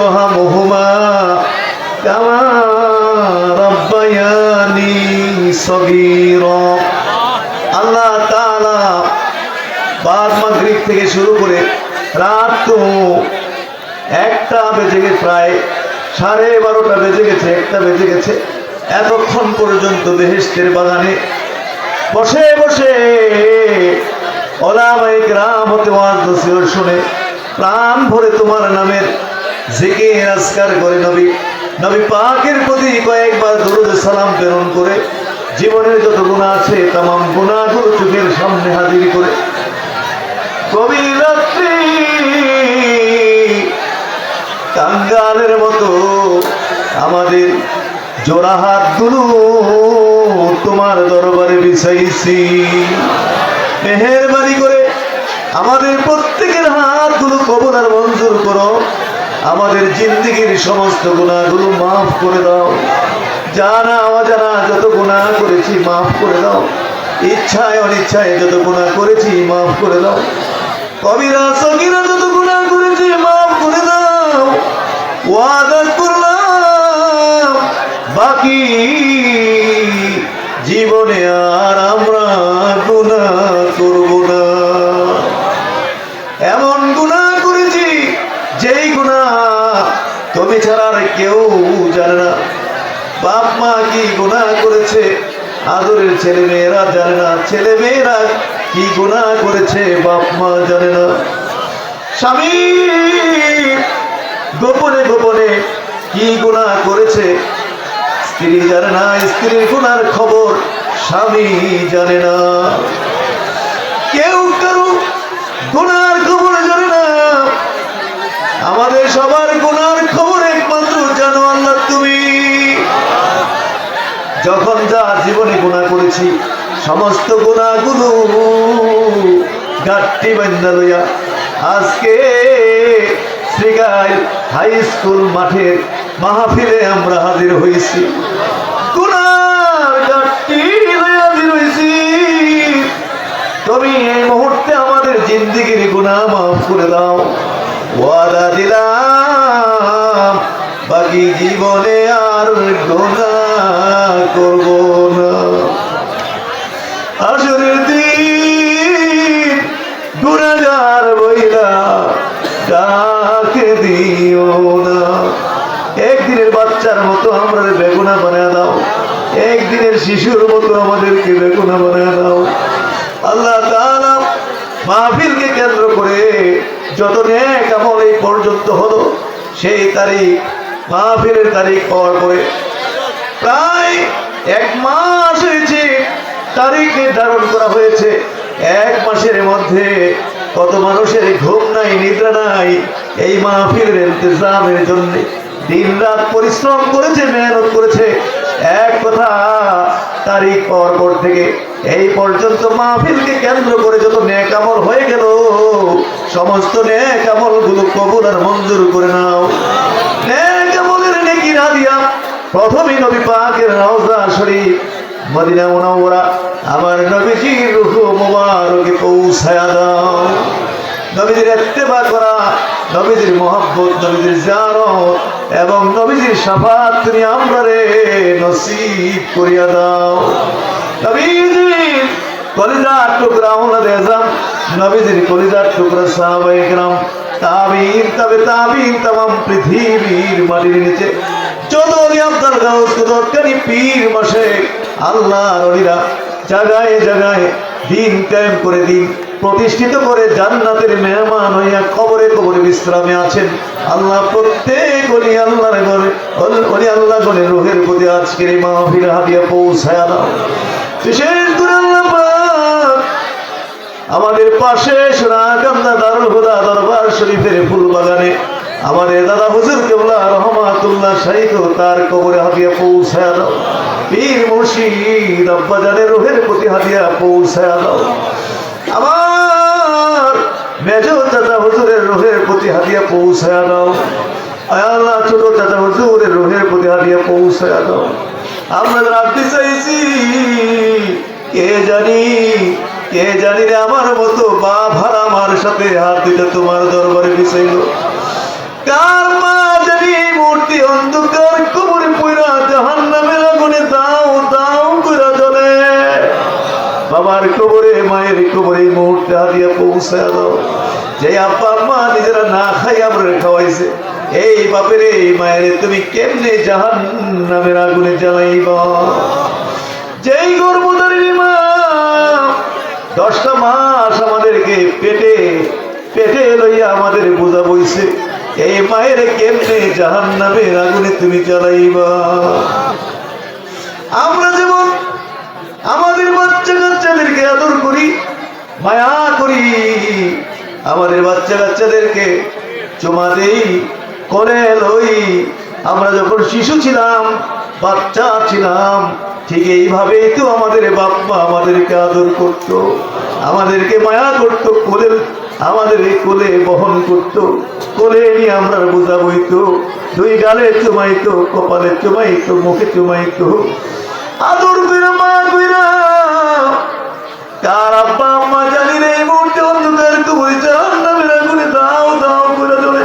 ارحمهما كما ربياني صغيرا আল্লাহ তাআলা বাদ মাগরিব থেকে শুরু করে রাত তো একটা বেজে গেছে প্রায় সাড়ে বারোটা বেজে গেছে একটা বেজে গেছে এতক্ষণ পর্যন্ত বেহেস্তের বাগানে বসে বসে ওলামাই গ্রাম হতে ওয়াজ নসিহত শুনে প্রাণ ভরে তোমার নামের জিকির আজকার করে নবী। নবী পাকের প্রতি কয়েকবার দরুদ সালাম প্রেরণ করে জীবনের যত গুণা আছে তাম গুণাগুলো চোখের সামনে হাজির করে। গভীর রাত্রি কাঙ্গালের মতো আমাদের জোড়া হাতগুলো তোমার দরবারে বিছাইছি। মেহেরবানি করে আমাদের প্রত্যেকের হাতগুলো কবর আর মঞ্জুর করো। আমাদের জিন্দগির সমস্ত গুণাগুলো মাফ করে দাও। জানা অজানা যত গুণা করেছি মাফ করে দাও। ইচ্ছায় অনিচ্ছায় যত গুণা করেছি মাফ করে দাও। কবিরা সকিরা যত গুণা করেছি মাফ করে দাও। ওয়াদা করলাম, বাকি জীবনে ছেলে মেয়েরা জানে না ছেলে মেয়েরা কি গুণা করেছে, বাপ মা জানে না। স্বামী, গোপনে গোপনে কি গুণা করেছে, স্ত্রী জানে না, স্ত্রীর গুণার খবর স্বামী জানে না। কেউ কারও গুণার খবর জানে না। আমাদের সবার গুণার খবর একমাত্র জানো আল্লাহ তুমি। যখন যা জীবনে গুণা করেছি, সমস্ত গুণাগুলো গাঠটি বান্ধা লইয়া আজকে শ্রীগাই হাই স্কুল মাঠের মাহফিলে আমরা হাজির হয়েছি। তুমি এই মুহূর্তে আমাদের জিন্দিগির গুণা মাফ করে দাও। ওয়াদা দিলাম বাকি জীবনে আর গুণা করব না। আসরের দিন গুণাগার বইলা ডাকে দিও না। একদিনের বাচ্চার মতো আমরা বেগুনা বানায় দাও। একদিনের শিশুর মতো আমাদেরকে বেগুনা বানায় দাও। আল্লাহ তাআলা মাহফিলকে কেন্দ্র করে যত নেক আমল এই পর্যন্ত হলো, সেই তারিখ মাহফিলের তারিখ পাওয়ার পরে প্রায় এক মাস হয়েছে তারিখ নির্ধারণ করা হয়েছে। এক মাসের মধ্যে কত মানুষের ঘুম নাই, নিদ্রা নাই এই মাহফিলের ইন্তজামের জন্য। দিন রাত পরিশ্রম করেছে, মেহনত করেছে। এক কথা, তারিখ পাওয়ার পর থেকে এই পর্যন্ত মাহফিলকে কেন্দ্র করে যত নেকামল হয়ে গেল, সমস্ত নেকামলগুলো কবুল আর মঞ্জুর করে নাও। নেকি না দিয়া প্রথমে নবী পাকের রওজা শরীফ মদিনা মুনাওয়ারা আমার নবীজির রূহ মুবারকে পৌঁছায়া দাও নবীজির ইত্তেবা করা নবীজির মোহাব্বত নবীজির জারত এবং নবীজির শাফাত তুমি আমরা রে নসিব করিয়া দাও নবীজির কলিজার টুকরা ওনাদ এজাম নবীজির কলিজার টুকরা সাহাবাই کرام তাবিন তবে তাবিন तमाम পৃথিবীর মাটির নিচে যত আব্দাল গাউস কুদরকারী পীর মাসে। আল্লাহর অলিরা জায়গায় জায়গায় দিন কায়েম করে দিন, প্রতিষ্ঠিত করে জান্নাতের মেহমান হইয়া কবরে কবরে বিশ্রামে আছেন। আল্লাহ প্রত্যেক অলি আল্লাহর ঘরে, অলি আল্লাহ ঘরে রোহের প্রতি আজকের এই মাহফিল হাতিয়া পৌঁছায় দাও। বিশেষ করে আল্লাহ আমাদের পাশে সোনাকান্দা দারুল হুদা দরবার শরীফের ফুল বাগানে আমাদের দাদা হুজুর কেবলা রহমাতুল্লাহ শাহিদ তার কবরে হাতিয়া পৌঁছায় দাও। পীর মুর্শিদ আব্বাজানের রোহের প্রতি হাতিয়া পৌঁছায় দাও। আমার মেজ চাচা হুজুরের রোহের প্রতি হাতিয়া পৌঁছায় দাও। আল্লাহ, ছোট চাচা হুজুরের রোহের প্রতি হাতিয়া পৌঁছায় দাও। আমরা রাখতে চাইছি, কে জানি কে জানি রে আমার মতো বাপ হার আমার সাথে হাত দিতে তোমার দরবারে বিষয়ল কার মা জানি মূর্তি অন্ধকার কবরে পুরা জাহান নামের আগুনে দাও দাও করে জ্বলে। বাবার কবরে, মায়ের কবরে মুহূর্তে হারিয়ে পৌঁছায় দাও। যে আব্বা মা নিজেরা না খাই আমরা খাওয়াইছে। এই বাপের, এই মায়ের তুমি কেমনে জাহান নামের আগুনে জ্বালাইবা? যেই গর্ভধারী মা, দশটা মাস আমাদেরকে পেটে পেটে লইয়া আমাদের বোঝা বইছে এই মায়ের কেমনে জাহান নামের আগুনে তুমি জ্বালাইবা। আমরা যেমন আমাদের বাচ্চা কাচ্চাদেরকে আদর করি, মায়া করি, আমাদের বাচ্চা কাচ্চাদেরকে চুমা দেই করে লই। আমরা যখন শিশু ছিলাম, বাচ্চা ছিলাম, ঠিক এইভাবেই তো আমাদের বাপ্পা আমাদেরকে আদর করত, আমাদেরকে মায়া করত কোলে আমাদের এই কোলে বহন করত, কোলে নিয়ে আমরা বোঝা বইতো, দুই গালে চুমাইতো, কপালে চুমাইতো, মুখে চুমাইতো। আদর কইরা, মায়া কইরা, কার আব্বা আম্মা জানি রে এই মুহূর্তে অন্ধকার কবরে জাহান্নামের আগুনে দাও দাও করে চলে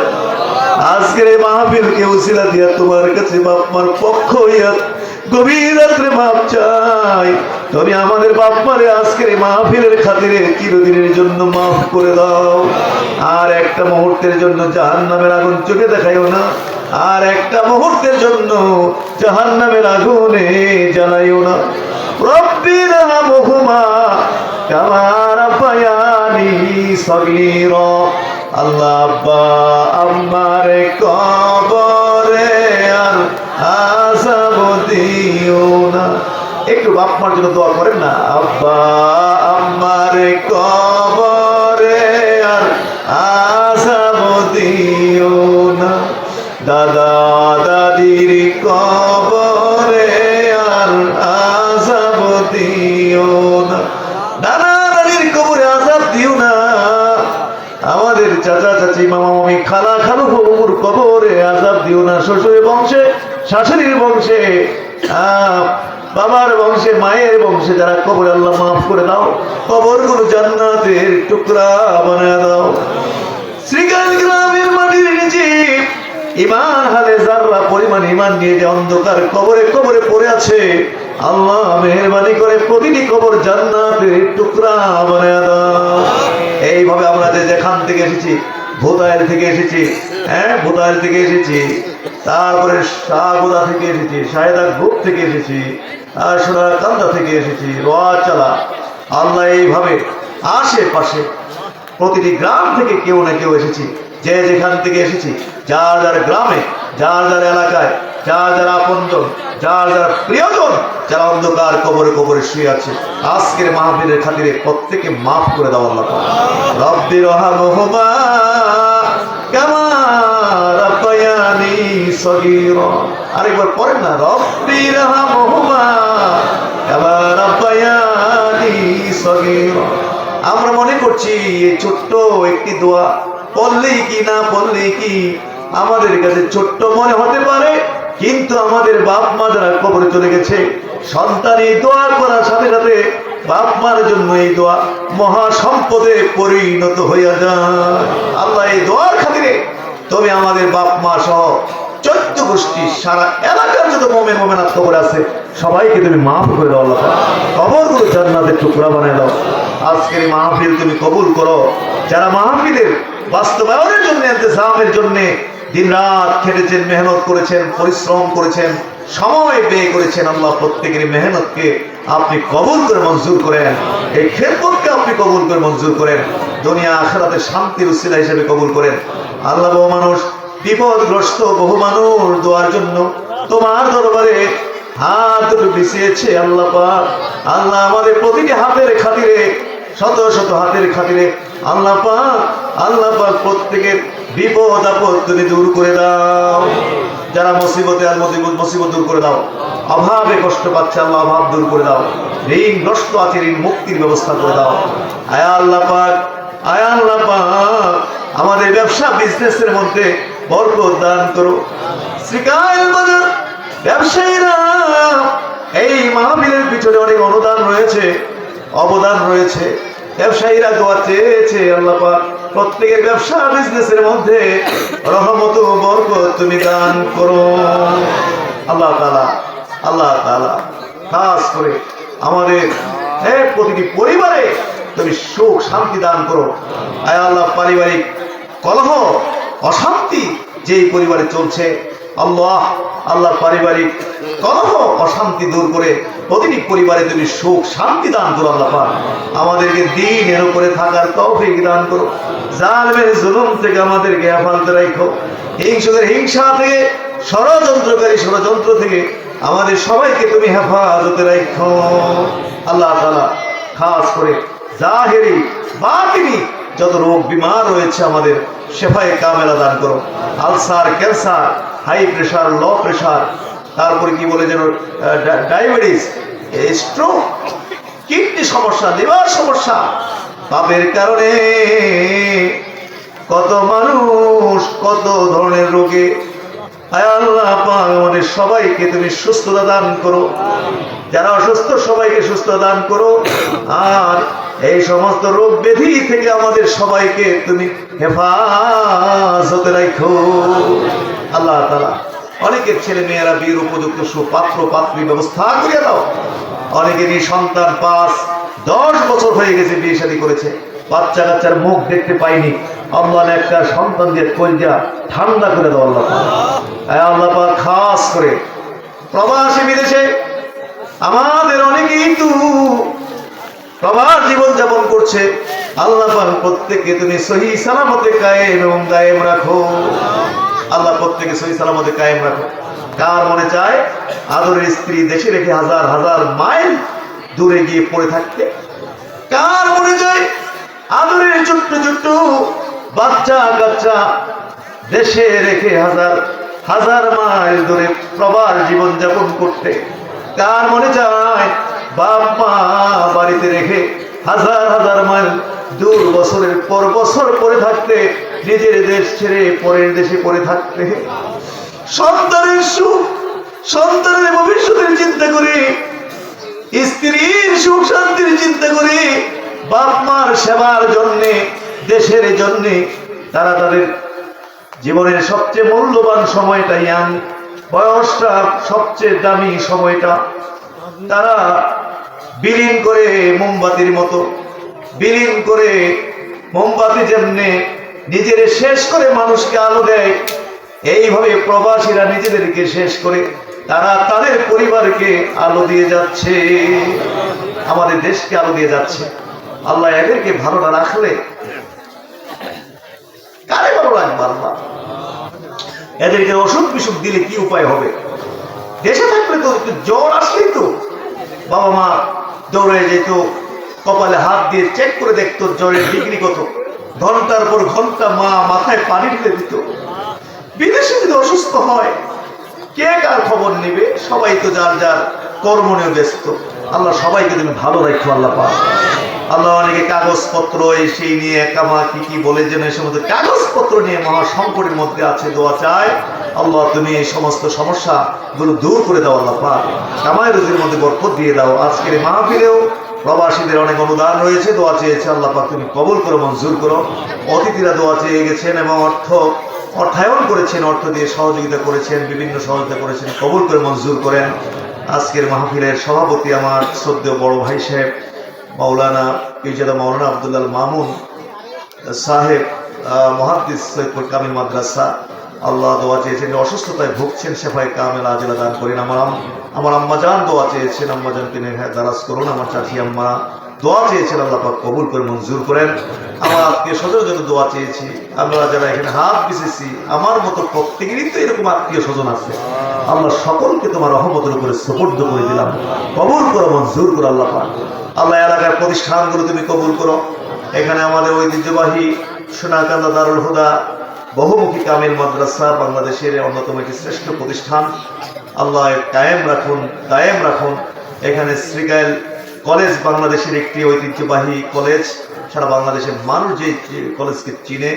আজকের এই মাহফিলকে উসিলা দিয়া তোমার কাছে বাপমার পক্ষ হইয়া গভীর মাপ চাই। তুমি আমাদের আজকের মাহফিলের খাতিরে চিরদিনের জন্য মাফ করে দাও। আর একটা মুহূর্তের জন্য জাহান্নামের আগুন চোখে দেখাইও না। আর একটা মুহূর্তের জন্য জাহান্নামের আগুনে জ্বালাইও না। রব্বি রাহমহুমা কামা রাব্বায়ানি সগীরা। আল্লাহ কবরে আর দিও না। একটু বাপমার জন্য দোয়া করেন না। আব্বা আম্মার কবরে আর আসাব দিও না। দাদা, দাদির কবরে আর আসাব দিও না। দাদা দাদির কবরে আসাব দিও না। আমাদের চাচা, চাচি, মামা, মামি, খালা, খালু কবরে আজাব দিও না। শ্বশুরের বংশে, শাশুড়ির বংশে বাবার বংশে, মায়ের বংশে যারা কবর আল্লাহ মাফ করে দাও কবরগুলো জান্নাতের টুকরা বানায় দাও। শ্রীকান্ত গ্রামের মাটির নিচে ইমান হালে পরিমাণ ইমান নিয়ে যে অন্ধকার কবরে কবরে পড়ে আছে, আল্লাহ মেহরবানি করে প্রতিটি কবর জান্নাতের টুকরা বানায় দাও। এইভাবে আমরা যে যেখান থেকে এসেছি, ভোতায়ের থেকে এসেছি হ্যাঁ ভোতায়ের থেকে এসেছি তারপরে শাহগুদা থেকে এসেছি শাহেদা গ্রুপ থেকে এসেছি, আর সোনাকান্দা থেকে এসেছি রোয়াচালা আল্লাহ এইভাবে আশেপাশে প্রতিটি গ্রাম থেকে কেউ না কেউ এসেছি। যে যেখান থেকে এসেছি, যার যার গ্রামে, যার যার এলাকায়, যার যার আপনজন, যার যার প্রিয়জন, যারা অন্ধকার কবরে কবরে শুয়ে আছে, আজকের মাহফিলের খাতিরে প্রত্যেকে মাফ করে দাও আল্লাহ। রব্বি রহমহুমা, কামা রাব্বায়ানি আরেকবার পড়েন না আমরা মনে করছি এই ছোট্ট একটি দোয়া, পড়লেই কি না পড়লেই কি, আমাদের কাছে ছোট্ট মনে হতে পারে, কিন্তু আমাদের বাপ মা যারা কবরে চলে গেছে, সন্তান এই দোয়া করার সাথে সাথে বাপ মার জন্য এই দোয়া মহা সম্পদে পরিণত হইয়া যায়। আল্লাহ এই দোয়ার খাতিরে তুমি আমাদের বাপ মা সহ চোদ্দ গোষ্ঠী, সারা এলাকার যত মোমেন মোমেনাথ খবর আছে, সবাইকে তুমি মাফ করে দাও আল্লাহ কবরগুলো জান্নাতের টুকরা বানায় দাও। আজকের মাহফিল তুমি কবুল করো। যারা মাহফিলের বাস্তবায়নের জন্য, ইন্তজামের জন্য দিন রাত খেটেছেন, মেহনত করেছেন, পরিশ্রম করেছেন, সময় ব্যয় করেছেন, আল্লাহ প্রত্যেকের মেহনতকে আপনি কবুল করে মঞ্জুর করেন। এই খেদমতকে আপনি কবুল করে মঞ্জুর করেন। দুনিয়া আখেরাতে শান্তির উসিলা হিসেবে কবুল করেন। আল্লাহ মানুষ বিপদগ্রস্ত বহু মানুষ দোয়ার জন্য তোমার দরবারে হাত দুটো বিছিয়েছে আল্লাহ আল্লাহ আমাদের প্রতিটি হাতের খাতিরে, শত শত হাতের খাতিরে আল্লাহ আল্লাহ প্রত্যেকের বিপদ আপদ তুমি দূর করে দাও। যারা মুসিবতে আর দূর করে দাও, অভাবে কষ্ট পাচ্ছে আল্লাহ, অভাব দূর করে দাও। ঋণগ্রস্ত আছে, ঋণ মুক্তির ব্যবস্থা করে দাও। আয়া আল্লাহ পাক, আয়া আল্লাহ পাক, আমাদের ব্যবসা বিজনেসের মধ্যে বরকত দান করো। শ্রীকাল ব্যবসায়ীরা, এই মাহবিলের পিছনে অনেক অনুদান রয়েছে, অবদান রয়েছে। ব্যবসায়ীরা দোয়া চেয়েছে, আল্লাহ প্রত্যেকের ব্যবসা বিজনেসের মধ্যে রহমত বরকত তুমি দান করো। আল্লাহ তাআলা আল্লাহ তাআলা, খাস করে আমাদের হ্যাঁ প্রতিটি পরিবারে তুমি সুখ শান্তি দান করো। আয় আল্লাহ, পারিবারিক কলহ অশান্তি যেই পরিবারে চলছে। আল্লাহ আল্লাহ পারিবারিক কলহ অশান্তি দূর করে প্রতিটি পরিবারে তুমি সুখ, শান্তি দান করো আল্লাহ পাক। আমাদেরকে দিনের উপরে থাকার তৌফিক দান করো জালেমের জুলুম থেকে আমাদেরকে হেফাজতে রাখো। হিংসুকের হিংসা থেকে, ষড়যন্ত্রকারী ষড়যন্ত্র থেকে আমাদের সবাইকে তুমি হেফাজতে রাখো। আল্লাহ তাআলা খাস করে জাহেরি, বাতিনি যত রোগ বিমার রয়েছে আমাদের শেফায়ে কামেলা দান করো। Ulcer, cancer, high pressure, low pressure, তারপরে কি বলে যেন ডায়াবেটিস স্ট্রোক কিডনি সমস্যা, লিভার সমস্যা, পাপের কারণে কত মানুষ, কত ধরনের রোগে। আল্লাহ সবাইকে তুমি সুস্থতা দান করো। যারা অসুস্থ, সবাইকে সুস্থ দান করো। আর এই সমস্ত রোগ ব্যাধি থেকে আমাদের সবাইকে তুমি হেফাজতে রাখো। আল্লাহ তালা অনেকের ছেলে মেয়েরা বিয়ের উপযুক্ত সুপাত্র পাত্রী ব্যবস্থা করে দাও। অনেকেরই সন্তান পাঁচ, দশ বছর হয়ে গেছে বিয়ে শাদী করেছে। বাচ্চা কাচ্চার মুখ দেখতে পাইনি। আল্লাহ একটা সন্তান দিয়ে কলজা ঠান্ডা করে দাও আল্লাহ আল্লাহ খাস করে। প্রবাসী বিদেশে আমাদের অনেকেই তো প্রবাস জীবন যাপন করছে। আল্লাহ প্রত্যেককে তুমি সহি সালামতে কায়েম এবং গায়েম রাখো। আল্লাহ প্রত্যেকে সহি সালামতে কায়েম রাখো। কার মনে চায়? আদরের স্ত্রী দেশে রেখে হাজার হাজার মাইল দূরে গিয়ে পড়ে থাকতে। কার মনে চায়? আদরের ছোট্ট ছোট্ট বাচ্চা কাচ্চা দেশে রেখে হাজার হাজার মাইল দূরে প্রবাস জীবন যাপন করতে। কার মনে চায়? বাপ মা বাড়িতে রেখে হাজার হাজার মাইল দূর বছরের পর বছর পরে থাকতে নিজের দেশ ছেড়ে পরের দেশে পড়ে থাকতে সন্তানের সুখ, সন্তানের ভবিষ্যতের চিন্তা করে, স্ত্রীর সুখ, শান্তির চিন্তা করে বাপ মার সেবার জন্যে, দেশের জন্যে তারা তাদের জীবনের সবচেয়ে মূল্যবান সময়টা ইয়াং, বয়সটা সবচেয়ে দামি সময়টা। তারা বিলীন করে মোমবাতির মতো, বিলীন করে মোমবাতি যেমনে নিজের শেষ করে মানুষকে আলো দেয়, এইভাবে প্রবাসীরা নিজেদেরকে শেষ করে তারা তাদের পরিবারকে আলো দিয়ে যাচ্ছে। আমাদের দেশকে আলো দিয়ে যাচ্ছে। আল্লাহ এদেরকে ভালো না রাখলে কারে ভালো লাগবে আল্লাহ? এদেরকে অসুখ বিসুখ দিলে কি উপায় হবে? দেশে থাকলে তো জ্বর আসলেই তো। বাবা মা দৌড়ে যেত, কপালে হাত দিয়ে চেক করে দেখতো জ্বরের ডিগ্রি কত। ঘণ্টার পর ঘণ্টা মা মাথায় পানি ঢেলে দিত। বিদেশে যদি অসুস্থ হয়, কে কার খবর নেবে? সবাই তো যার যার কর্ম নিয়ে ব্যস্ত। আল্লাহ সবাইকে তুমি ভালো রাখো, আল্লাহ পা আল্লাহ অনেকে কাগজপত্র সেই নিয়ে একামা কি কি বলে যেন এই সমস্ত কাগজপত্র নিয়ে মহা সংকটের মধ্যে আছে, দোয়া চায়। আল্লাহ, তুমি এই সমস্ত সমস্যা গুলো দূর করে দাও আল্লাহ পা কামাই রুজির মধ্যে বরকত দিয়ে দাও। আজকের মাহফিলেও প্রবাসীদের অনেক অনুদান রয়েছে। দোয়া চেয়েছে আল্লাহ পাক, তুমি কবুল করো, মঞ্জুর করো। অতিথিরা দোয়া চেয়ে গেছেন এবং অর্থ অর্থায়ন করেছেন, অর্থ দিয়ে সহযোগিতা করেছেন, বিভিন্ন সহযোগিতা করেছেন, কবুল করে, মঞ্জুর করেন। আজকের মাহফিলের সভাপতি আমার শ্রদ্ধেয় বড় ভাই সাহেব, মাওলানা পিজাদা মাওলানা আবদুল্লাল মামুন সাহেব সৈয়দপুর কামিল মাদ্রাসা। আল্লাহ দোয়া চেয়েছেন অসুস্থতায় ভুগছেন সেফায় কামেল আজলা দান করেন। আমার আমার আম্মা জান দোয়া চেয়েছেন আম্মা জানকে নেহায় দারাজ করুন আমার চাচি, আম্মা। দোয়া চেয়েছেন আল্লাহ পাক কবুল করে, মঞ্জুর করেন। আমার আত্মীয় স্বজন যত দোয়া চেয়েছি, আমরা যারা এখানে হাত পিছেছি আমার মতো প্রত্যেকেরই তো এরকম আত্মীয় স্বজন আছে। আমরা সকলকে তোমার রহমতের উপরে সুপর্দ করে দিলাম। কবুল করো, মঞ্জুর করো আল্লাহ পাক। আল্লাহ এলাকার প্রতিষ্ঠানগুলো তুমি কবুল করো। এখানে আমাদের ঐতিহ্যবাহী সোনাকান্দা দারুল হুদা বহুমুখী কামিল মাদ্রাসা বাংলাদেশের অন্যতম একটি শ্রেষ্ঠ প্রতিষ্ঠান। আল্লাহ কায়েম রাখুন কায়েম রাখুন। এখানে শ্রীগাইল কলেজ বাংলাদেশের একটি ঐতিহ্যবাহী কলেজ। সারা বাংলাদেশের মানুষ যে কলেজকে চিনে,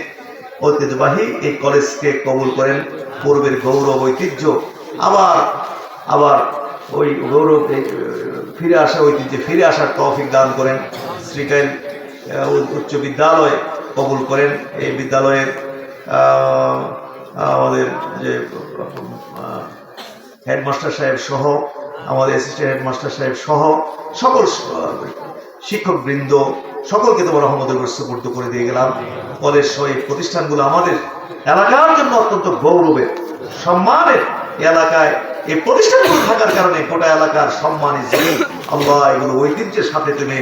ঐতিহ্যবাহী এই কলেজকে কবুল করেন। পূর্বের গৌরব, ঐতিহ্য, আবার আবার ওই গৌরব ফিরে আসা ঐতিহ্যে ফিরে আসার তৌফিক দান করেন। শ্রীকাইল উচ্চ বিদ্যালয় কবুল করেন। এই বিদ্যালয়ের আমাদের যে হেডমাস্টার সাহেব সহ, আমাদের অ্যাসিস্ট্যান্ট হেডমাস্টার সাহেব সহ, সকল শিক্ষক বৃন্দ সকলকে তোমার রহমতের সুপর্দ করে দিয়ে গেলাম। কলেজ সহ প্রতিষ্ঠানগুলো আমাদের এলাকার জন্য অত্যন্ত গৌরবের, সম্মানের এলাকায়। এই প্রতিষ্ঠানগুলো থাকার কারণে গোটা এলাকার সম্মান আল্লাহ এগুলো ঐতিহ্যের সাথে তুমি